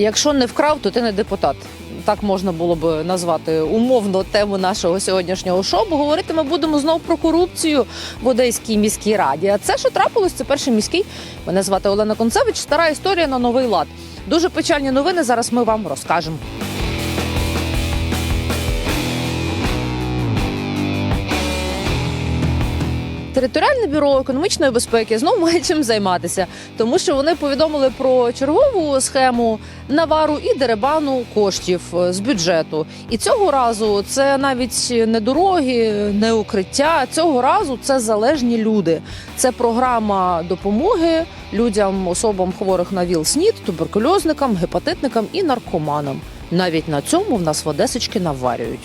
Якщо не вкрав, то ти не депутат. Так можна було б назвати умовно тему нашого сьогоднішнього шоу. Бо говорити ми будемо знов про корупцію в Одеській міській раді. А це, що трапилось, це перший міський. Мене звати Олена Концевич. Стара історія на новий лад. Дуже печальні новини. Зараз ми вам розкажемо. Територіальне бюро економічної безпеки знову має чим займатися, тому що вони повідомили про чергову схему навару і деребану коштів е, з бюджету. І цього разу це навіть не дороги, не укриття. Цього разу це залежні люди. Це програма допомоги людям, особам хворих на ВІЛ-СНІД, туберкульозникам, гепатитникам і наркоманам. Навіть на цьому в нас в Одесочки наварюють.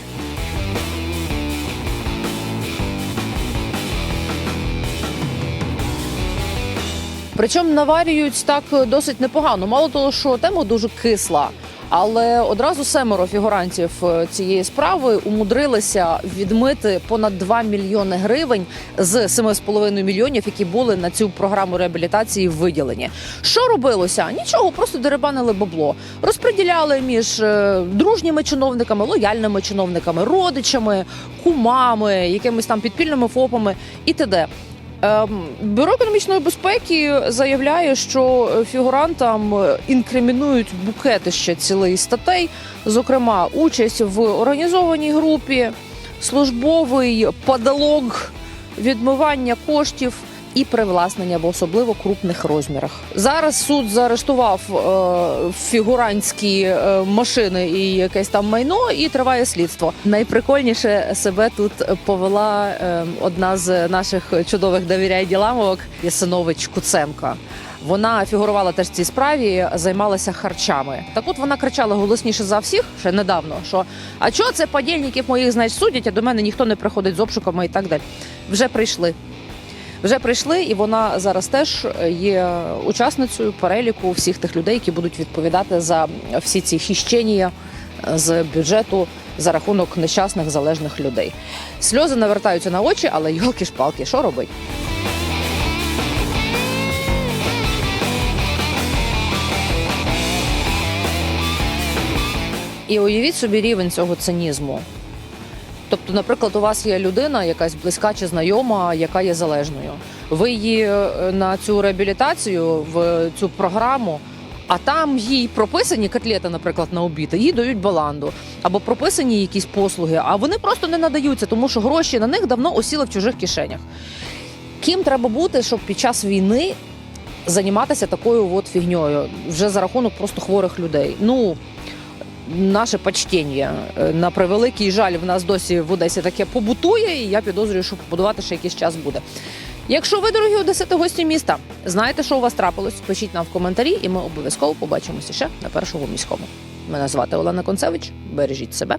Причому наварюють так досить непогано. Мало того, що тема дуже кисла. Але одразу семеро фігурантів е, цієї справи умудрилися відмити понад 2 мільйони гривень з 7,5 мільйонів, які були на цю програму реабілітації виділені. Що робилося? Нічого, просто деребанили бабло, розподіляли між е, дружніми чиновниками, лояльними чиновниками, родичами, кумами, якимись там підпільними ФОПами і т.д. Ем, Бюро економічної безпеки заявляє, що фігурантам інкримінують букети ще цілих статей, зокрема, участь в організованій групі, службовий падалог, відмивання коштів. І привласнення в особливо крупних розмірах. Зараз суд заарештував е, фігурантські е, машини і якесь там майно, і триває слідство. Найприкольніше себе тут повела е, одна з наших чудових довіряй діламовок Ясинович Куценка. Вона фігурувала теж в цій справі, займалася харчами. Так от вона кричала голосніше за всіх ще недавно. Що а чого це подільників моїх значить судять, а до мене ніхто не приходить з обшуками і так далі. Вже прийшли. Вже прийшли, і вона зараз теж є учасницею переліку всіх тих людей, які будуть відповідати за всі ці хіщення з бюджету за рахунок нещасних залежних людей. Сльози навертаються на очі, але йолки шпалки що робить? І уявіть собі рівень цього цинізму. Тобто, наприклад, у вас є людина, якась близька чи знайома, яка є залежною. Ви її е, на цю реабілітацію, в цю програму, а там їй прописані котлети, наприклад, на обід, їй дають баланду, або прописані якісь послуги, а вони просто не надаються, тому що гроші на них давно осіли в чужих кишенях. Ким треба бути, щоб під час війни займатися такою от фігньою вже за рахунок просто хворих людей? Ну наше почтення. Е, На превеликий жаль, в нас досі в Одесі таке побутує, і я підозрюю, що побудувати ще якийсь час буде. Якщо ви, дорогі одесити, гості міста, знаєте, що у вас трапилось, пишіть нам в коментарі, і ми обов'язково побачимося ще на першому міському. Мене звати Олена Концевич. Бережіть себе